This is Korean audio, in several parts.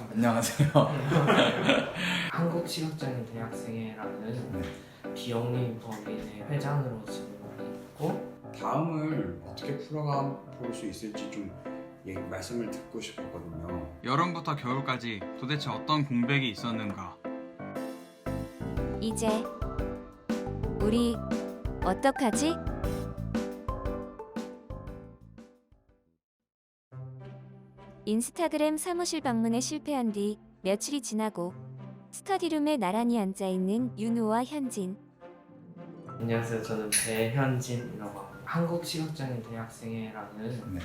안녕하세요. 한국시각장애인 대학생회라는 비영리 법인의 회장으로 지금 있고 다음을 어떻게 풀어가 볼 수 있을지 좀 예, 말씀을 듣고 싶었거든요. 여름부터 겨울까지 도대체 어떤 공백이 있었는가? 이제 우리 어떡하지? 인스타그램 사무실 방문에 실패한 뒤 며칠이 지나고 스터디룸에 나란히 앉아 있는 윤우와 현진. 안녕하세요 저는 배현진이라고 합니다 한국 시각장애인 대학생회라는 네.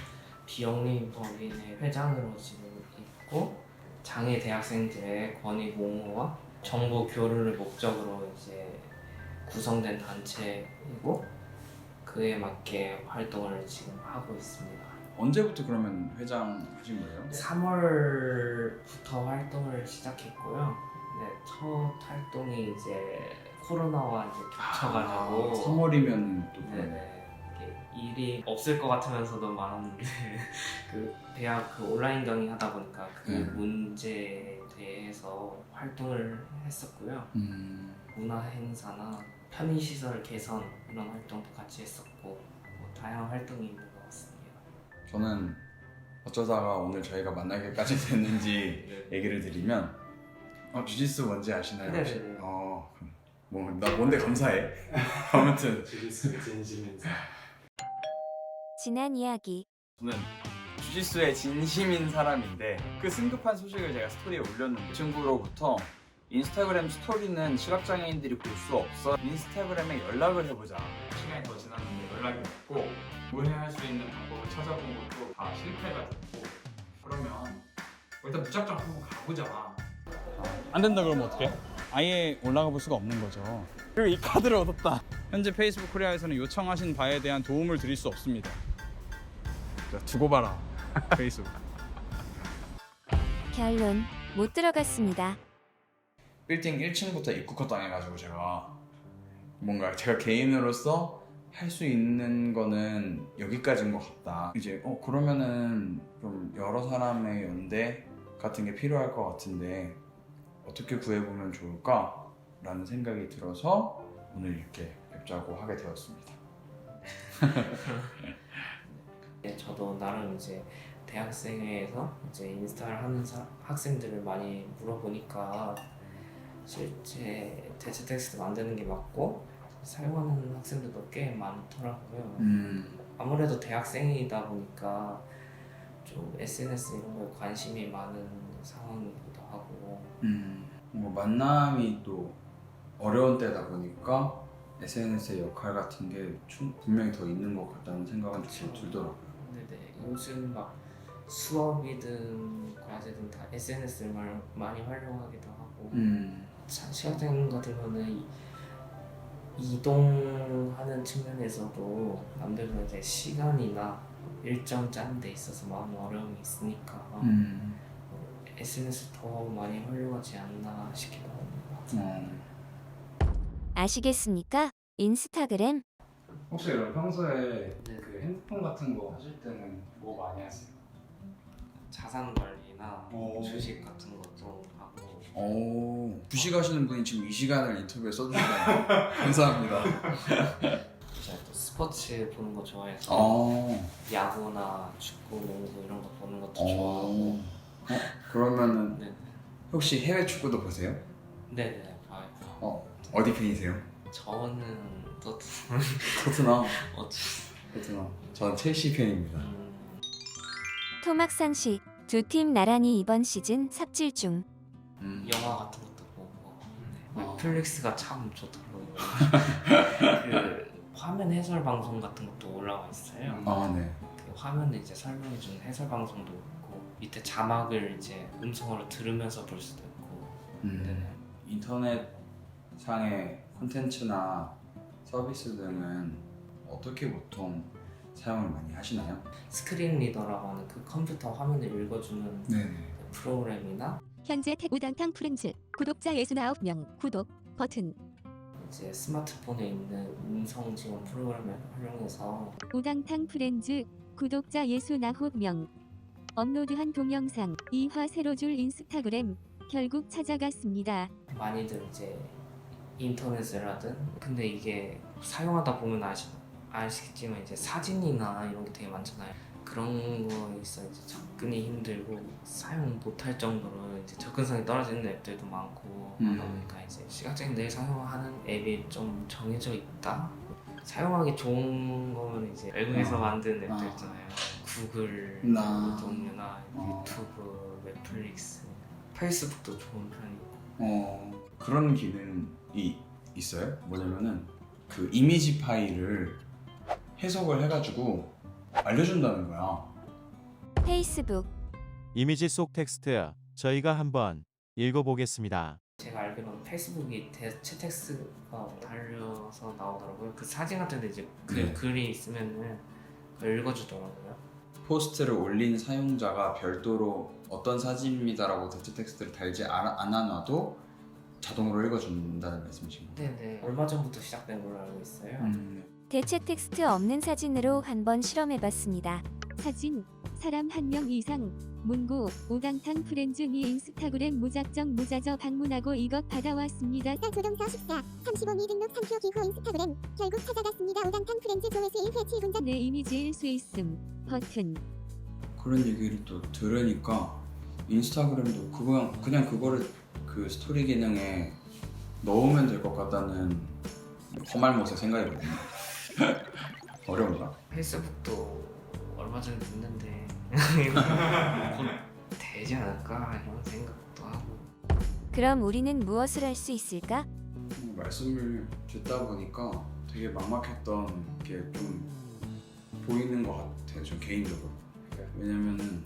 비영리 법인의 회장으로 지금 있고 장애 대학생들의 권익 옹호와 정보 교류를 목적으로 이제 구성된 단체이고 그에 맞게 활동을 지금 하고 있습니다. 언제부터 그러면 회장 하신 거예요? 3월부터 활동을 시작했고요. 네, 첫 활동이 이제 코로나와 이제 겹쳐가지고 3월이면 또 그러네. 네네 이게 일이 없을 것 같으면서도 많았는데 그 대학 그 온라인 강의 하다 보니까 그 네. 문제에 대해서 활동을 했었고요. 음, 문화 행사나 편의 시설 개선 이런 활동도 같이 했었고 뭐 다양한 활동이 같습니다. 저는 어쩌다가 오늘 저희가 만나게까지 됐는지 얘기를 드리면 어, 주짓수 뭔지 아시나요? 혹시? 네네네. 어, 뭐, 나 뭔데 감사해. 아무튼 진심 인사. 지난 이야기. 저는 주짓수에 진심인 사람인데 그 승급한 소식을 제가 스토리에 올렸는데 그 친구로부터 인스타그램 스토리는 시각장애인들이 볼 수 없어 인스타그램에 연락을 해보자 시간이 더 지났는데 연락이 없고 문의할 수 있는 방법을 찾아본 것도 다 실패가 됐고. 그러면 일단 무작정 한번 가보자. 안 된다 그러면 어떡해? 아예 올라가 볼 수가 없는 거죠. 그리고 이 카드를 얻었다. 현재 페이스북 코리아에서는 요청하신 바에 대한 도움을 드릴 수 없습니다. 자, 두고 봐라 페이스북. 결론 못 들어갔습니다. 빌딩 1층부터 입국컷 당해가지고 제가 뭔가 제가 개인으로서 할 수 있는 거는 여기까지인 것 같다 이제 어 그러면은 좀 여러 사람의 연대 같은 게 필요할 것 같은데 어떻게 구해보면 좋을까? 라는 생각이 들어서 오늘 이렇게 뵙자고 하게 되었습니다 네, 저도 나름 이제 대학생회에서 이제 인스타를 하는 사- 학생들을 많이 물어보니까 실제 대체 텍스트 만드는 게 맞고 사용하는 학생들도 꽤 많더라고요. 음 아무래도 대학생이다 보니까 좀 SNS 이런 거에 관심이 많은 상황이기도 하고 음, 뭐 만남이 또 어려운 때다 보니까 SNS의 역할 같은 게 충- 분명히 더 있는 것 같다는 생각은 좀 그쵸. 들더라고요. 근데 네, 요즘 막 수업이든 과제든 다 SNS를 많이 활용하기도 하고 음, 자- 시각장애인 같은 경우는 이- 이동하는 측면에서도 남들보다 이제 시간이나 일정 짜는 데 있어서 많은 어려움이 있으니까 음, SNS 더 많이 활용하지 않나 싶기도 합니다. 어. 아시겠습니까? 인스타그램 혹시 그럼 평소에 네. 그 핸드폰 같은 거 하실 때는 뭐 많이 하세요? 자산 관리나 오. 주식 같은 것도 하고 오, 부식하시는 분이 지금 이 시간을 인터뷰에 써주시다니 감사합니다. 제가 또 스포츠 보는 거 좋아해서 어, 야구나 축구, 농구 이런 거 보는 것도 어. 좋아하고 어, 그러면은 네네 혹시 해외 축구도 보세요? 네네 봐요. 어, 어디 팬이세요? 저는 또 토트넘. 어찌 토트넘. 저는 첼시 팬입니다. 음, 토막상 시 두 팀 나란히 이번 시즌 삽질 중. 음. 영화 같은 것도 네. 어. 넷플릭스가 참 좋더라고요. 그 화면 해설 방송 같은 것도 올라와 있어요. 아, 네. 그 화면에 이제 설명해주는 해설 방송도 있고 밑에 자막을 이제 음성으로 들으면서 볼 수도 있고 음. 네네. 인터넷 상의 콘텐츠나 서비스 등은 어떻게 보통 사용을 많이 하시나요? 스크린 리더라고 하는 그 컴퓨터 화면을 읽어주는 네네. 프로그램이나 현재 우당탕 프렌즈 구독자 69명 구독 버튼. 이제 스마트폰에 있는 음성 지원 프로그램을 활용해서 우당탕 프렌즈 구독자 69명. 업로드한 동영상 2화 세로줄 인스타그램 결국 찾아갔습니다. 많이들 이제 인터넷을 하든 근데 이게 사용하다 보면 아시, 아시겠지만 이제 사진이나 이런 게 되게 많잖아요 그런 거에 있어 이제 접근이 힘들고 사용 못할 정도로 이제 접근성이 떨어지는 앱들도 많고 음. 하다 보니까 이제 시각장애인 들이 사용하는 앱이 좀 정해져 있다 사용하기 좋은 거면 이제 외국에서 아. 만든 앱들 아. 있잖아요 구글 나. 동료나 어. 유튜브 넷플릭스 페이스북도 좋은 편이고 어 그런 기능이 있어요. 뭐냐면은 그 이미지 파일을 해석을 해가지고 알려준다는 거야. 페이스북 이미지 속 텍스트 저희가 한번 읽어보겠습니다. 제가 알기로는 페이스북이 대체 텍스트가 달려서 나오더라고요. 그 사진 같은데 이제 그 네. 글이 있으면은 그걸 읽어주더라고요. 포스트를 올린 사용자가 별도로 어떤 사진입니다라고 대체 텍스트를 달지 않- 않아놔도 자동으로 읽어준다는 말씀이신 가요? 네네. 얼마 전부터 시작된 걸로 알고 있어요. 음, 대체 텍스트 없는 사진으로 한번 실험해봤습니다. 사진 사람 한 명 이상 문구 오강탕 프렌즈 니 인스타그램 무작정 무자저 방문하고 이것 받아왔습니다. 조동서 14, 35미 등록 3표 기호 인스타그램 결국 찾아갔습니다. 오강탕 프렌즈 조회수 1회 7분전 내 이미지일 수 있음 버튼 그런 얘기를 또 들으니까 인스타그램도 그거 그냥 그거를 그 스토리 기능에 넣으면 될 것 같다는 험할 못의 생각이거든요. 어려운가? 페이스북도 얼마 전에 됐는데 곧 되지 않을까 이런 생각도 하고. 그럼 우리는 무엇을 할 수 있을까? 음, 말씀을 듣다 보니까 되게 막막했던 게 좀 보이는 것 같아요. 저 개인적으로. 왜냐면은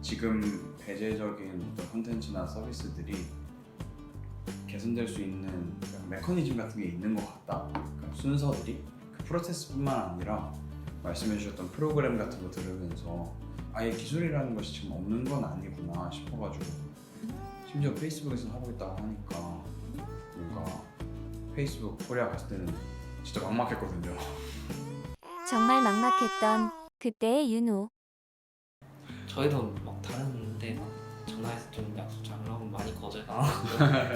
지금 배제적인 어떤 콘텐츠나 서비스들이 개선될 수 있는 메커니즘 같은 게 있는 것 같다. 그러니까 순서들이 그 프로세스뿐만 아니라 말씀해 주셨던 프로그램 같은 거 들으면서 아예 기술이라는 것이 지금 없는 건 아니구나 싶어가지고 심지어 페이스북에서 하고 있다고 하니까 뭔가 페이스북 코리아 갔을 때는 진짜 막막했거든요. 정말 막막했던 그때의 윤호. 저희도 막 다른 데 전화해서 좀 약속 잡으려고 많이 거절당하고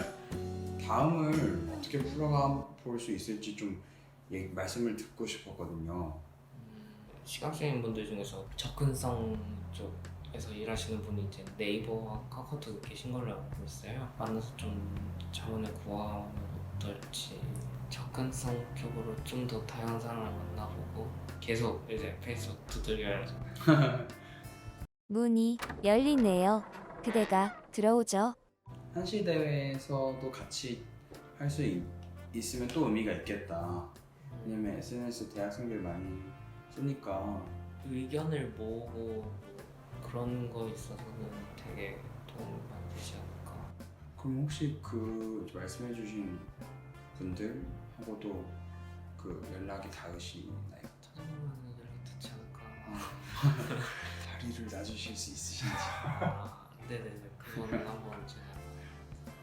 다음을 어떻게 풀어가 볼 수 있을지 좀 얘- 말씀을 듣고 싶었거든요. 시각장애인 분들 중에서 접근성 쪽에서 일하시는 분이 이제 네이버와 카카오톡에 계신 걸로 알고 있어요. 만나서 좀 자문을 구하면 어떨지 접근성 쪽으로 좀 더 다양한 사람을 만나보고 계속 이제 페이스북 두드려야죠. 문이 열리네요. 그대가 들어오죠. 한시 대회에서도 같이 할 수 있으면 또 의미가 있겠다. 왜냐면 SNS 대학생들 많이 쓰니까 의견을 모으고 그런 거 있어서는 되게 도움이 많이 되지 않을까. 그럼 혹시 그 말씀해주신 분들하고도 그 연락이 닿으시나요? 찾아보면 연락이 듣지 않을까. 다리를 놔주실 수 있으신지 아, 네네네. 그거는 한번 제가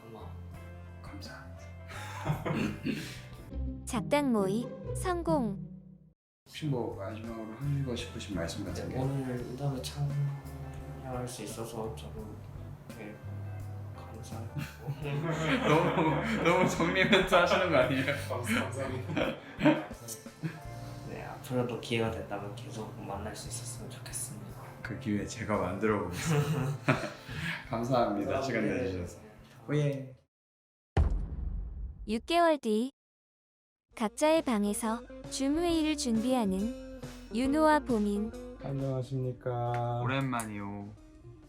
아마 감사합니다. 작당 모의 성공. 혹시 뭐 마지막으로 하시고 싶으신 말씀 네, 같은 게 오늘 의담에 참여할 수 있어서 저도 되게 감사하고 너무 너무 정리 멘트 하시는 거 아니에요? 감사합니다. 네, 앞으로도 기회가 된다면 계속 만날 수 있었으면 좋겠습니다. 그 기회 제가 만들어 보겠습니다. 감사합니다. 시간 네. 내주셔서. 오예. 6개월 뒤 각자의 방에서 줌 회의를 준비하는 윤호와 보민. 안녕하십니까. 오랜만이요.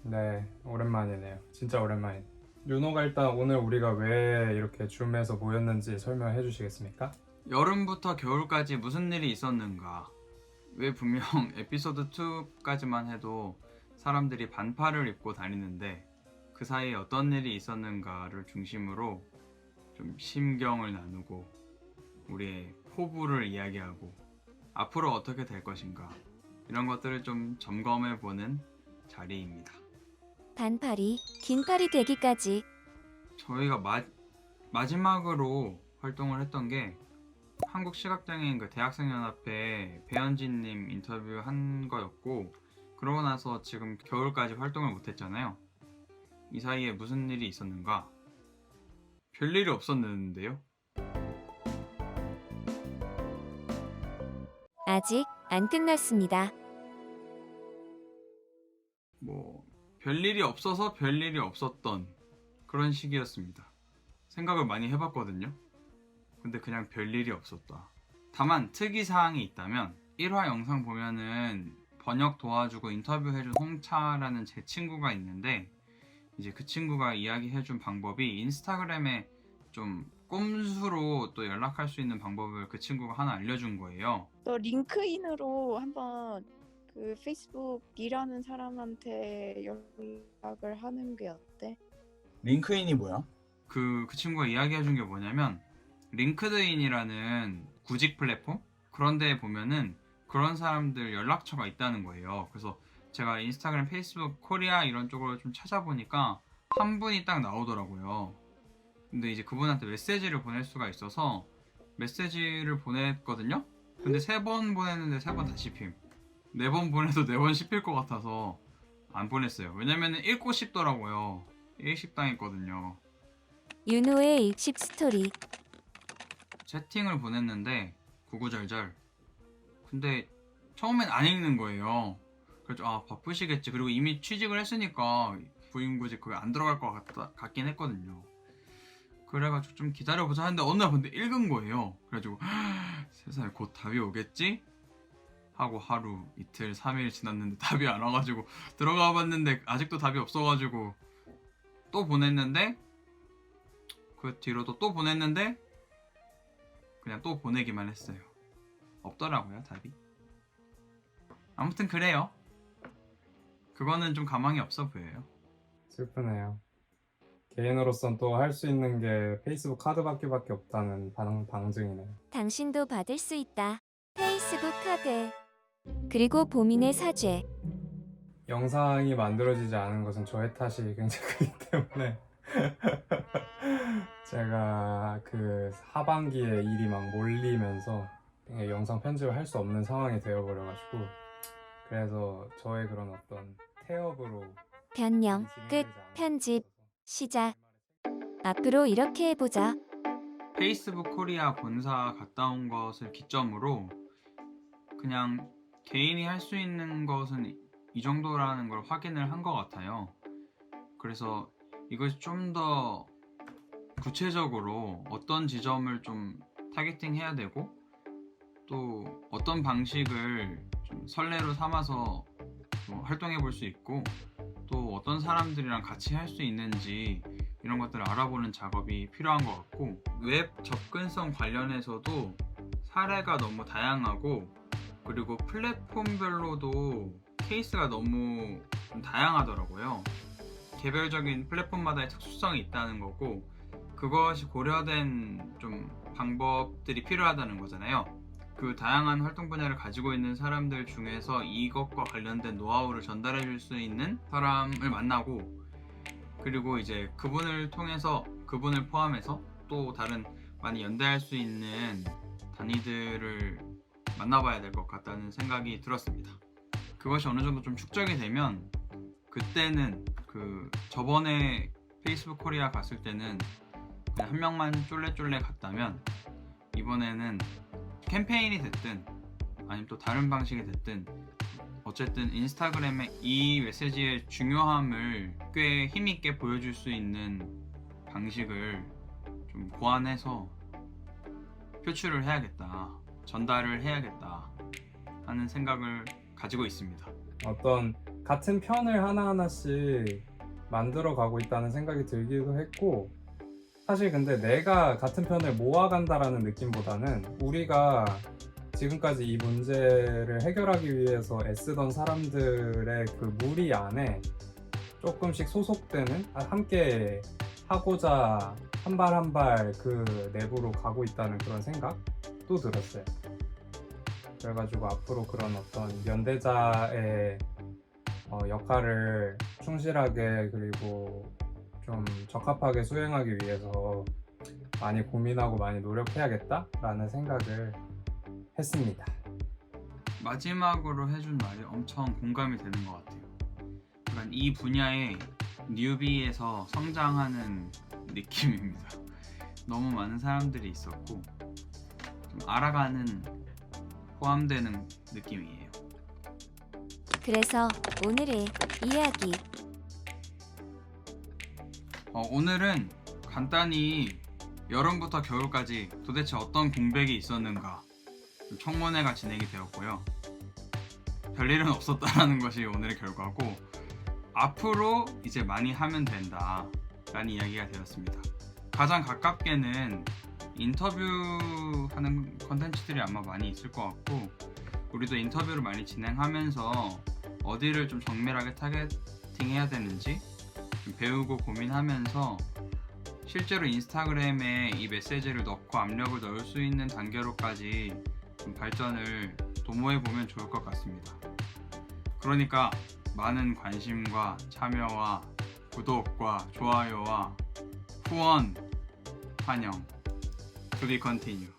네, 오랜만이네요. 진짜 오랜만이네. 윤호가 일단 오늘 우리가 왜 이렇게 줌에서 모였는지 설명해 주시겠습니까? 여름부터 겨울까지 무슨 일이 있었는가? 왜 분명 에피소드 2까지만 해도 사람들이 반팔을 입고 다니는데 그 사이에 어떤 일이 있었는가를 중심으로 좀 심경을 나누고 우리의 포부를 이야기하고 앞으로 어떻게 될 것인가 이런 것들을 좀 점검해 보는 자리입니다. 반팔이 긴팔이 되기까지 저희가 마, 마지막으로 활동을 했던 게 한국 시각장애인 그 대학생연합회 배현진님 인터뷰 한 거였고 그러고 나서 지금 겨울까지 활동을 못했잖아요. 이 사이에 무슨 일이 있었는가? 별일이 없었는데요. 아직 안 끝났습니다. 뭐 별일이 없어서 별일이 없었던 그런 시기였습니다. 생각을 많이 해봤거든요. 근데 그냥 별일이 없었다. 다만 특이 사항이 있다면 1화 영상 보면은 번역 도와주고 인터뷰해준 홍차라는 제 친구가 있는데 이제 그 친구가 이야기해준 방법이 인스타그램에 좀 꼼수로 또 연락할 수 있는 방법을 그 친구가 하나 알려준 거예요. 너 링크인으로 한번 그 페이스북 일하는 사람한테 연락을 하는 게 어때? 링크인이 뭐야? 그, 그 친구가 이야기해 준 게 뭐냐면, 링크드인이라는 구직 플랫폼? 그런데 보면은 그런 사람들 연락처가 있다는 거예요. 그래서 제가 인스타그램, 페이스북, 코리아 이런 쪽으로 좀 찾아보니까 한 분이 딱 나오더라고요. 근데 이제 그분한테 메시지를 보낼 수가 있어서 메시지를 보냈거든요? 근데 세 번 보냈는데 세 번 다 씹힘. 네 번 보내도 네 번 씹힐 것 같아서 안 보냈어요. 왜냐면은 읽고 싶더라고요. 일식 당했거든요. 윤호의 일십 스토리. 채팅을 보냈는데 구구절절 근데 처음엔 안 읽는 거예요 그래서 아 바쁘시겠지 그리고 이미 취직을 했으니까 부인구직 그게 안 들어갈 것 같다, 같긴 했거든요 그래가지고 좀 기다려보자 하는데 어느 날 근데 읽은 거예요 그래가지고 세상에 곧 답이 오겠지? 하고 하루 이틀 3일 지났는데 답이 안 와가지고 들어가 봤는데 아직도 답이 없어가지고 또 보냈는데 그 뒤로도 또 보냈는데 그냥 또 보내기만 했어요. 없더라고요, 답이. 아무튼 그래요. 그거는 좀 가망이 없어 보여요. 슬프네요. 개인으로선 또 할 수 있는 게 페이스북 카드밖에 밖에 없다는 방, 방증이네요. 당신도 받을 수 있다. 페이스북 카드. 그리고 보민의 사죄. 영상이 만들어지지 않은 것은 저의 탓이 굉장히 크기 때문에 제가 그 하반기에 일이 막 몰리면서 영상 편집을 할 수 없는 상황이 되어버려가지고 그래서 저의 그런 어떤 태업으로 변명. 끝. 편집. 시작. 앞으로 이렇게 해보자. 페이스북 코리아 본사 갔다 온 것을 기점으로 그냥 개인이 할 수 있는 것은 이 정도라는 걸 확인을 한 것 같아요. 그래서 이것이 좀 더 구체적으로 어떤 지점을 좀 타겟팅 해야 되고 또 어떤 방식을 좀 선례로 삼아서 뭐 활동해 볼 수 있고 또 어떤 사람들이랑 같이 할 수 있는지 이런 것들을 알아보는 작업이 필요한 것 같고 웹 접근성 관련해서도 사례가 너무 다양하고 그리고 플랫폼별로도 케이스가 너무 좀 다양하더라고요. 개별적인 플랫폼마다의 특수성이 있다는 거고 그것이 고려된 좀 방법들이 필요하다는 거잖아요. 그 다양한 활동 분야를 가지고 있는 사람들 중에서 이것과 관련된 노하우를 전달해 줄 수 있는 사람을 만나고 그리고 이제 그분을 통해서 그분을 포함해서 또 다른 많이 연대할 수 있는 단위들을 만나봐야 될 것 같다는 생각이 들었습니다. 그것이 어느 정도 좀 축적이 되면 그때는 그 저번에 페이스북 코리아 갔을 때는 그냥 한 명만 쫄래쫄래 갔다면 이번에는 캠페인이 됐든 아니면 또 다른 방식이 됐든 어쨌든 인스타그램에 이 메시지의 중요함을 꽤 힘있게 보여줄 수 있는 방식을 좀 고안해서 표출을 해야겠다 전달을 해야겠다 하는 생각을 가지고 있습니다. 어떤 같은 편을 하나하나씩 만들어 가고 있다는 생각이 들기도 했고 사실 근데 내가 같은 편을 모아간다라는 느낌보다는 우리가 지금까지 이 문제를 해결하기 위해서 애쓰던 사람들의 그 무리 안에 조금씩 소속되는 아, 함께 하고자 한 발 한 발 그 내부로 가고 있다는 그런 생각도 들었어요. 그래가지고 앞으로 그런 어떤 연대자의 어, 역할을 충실하게 그리고 좀 적합하게 수행하기 위해서 많이 고민하고 많이 노력해야겠다라는 생각을 했습니다. 마지막으로 해준 말이 엄청 공감이 되는 것 같아요. 약간 이 분야의 뉴비에서 성장하는 느낌입니다. 너무 많은 사람들이 있었고 좀 알아가는 포함되는 느낌이에요. 그래서 오늘의 이야기 어, 오늘은 간단히 여름부터 겨울까지 도대체 어떤 공백이 있었는가 좀 청문회가 진행이 되었고요. 별일은 없었다라는 것이 오늘의 결과고 앞으로 이제 많이 하면 된다라는 이야기가 되었습니다. 가장 가깝게는 인터뷰하는 컨텐츠들이 아마 많이 있을 것 같고 우리도 인터뷰를 많이 진행하면서 어디를 좀 정밀하게 타겟팅해야 되는지 좀 배우고 고민하면서 실제로 인스타그램에 이 메시지를 넣고 압력을 넣을 수 있는 단계로까지 좀 발전을 도모해 보면 좋을 것 같습니다. 그러니까 많은 관심과 참여와 구독과 좋아요와 후원 환영. To be continue.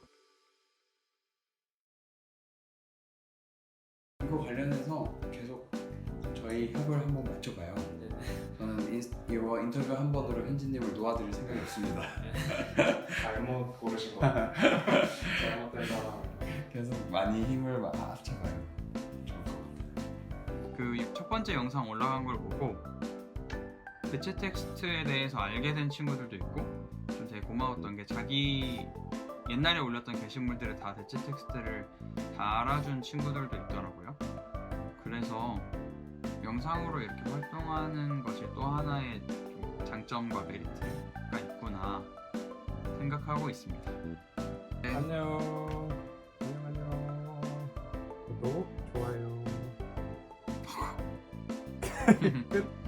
이거 관련해서 계속 저희 협을 한번 맞춰봐요. 저는 인스, 이거 인터뷰 한 번으로 현진님을 놓아드릴 생각이 없습니다. 잘못 고르신 거 같아요. 잘못된 사람. 계속 많이 힘을 마- 합쳐봐요. 좋을 것 같아요. 그 첫 번째 영상 올라간 걸 보고 대체 텍스트에 대해서 알게 된 친구들도 있고 좀 되게 고마웠던 게 자기 옛날에 올렸던 게시물들을 다 대체 텍스트를 달아준 친구들도 있더라고요. 그래서 영상으로 이렇게 활동하는 것이 또 하나의 좀 장점과 메리트가 있구나 생각하고 있습니다. 안녕. 안녕 안녕. 구독 좋아요. 끝.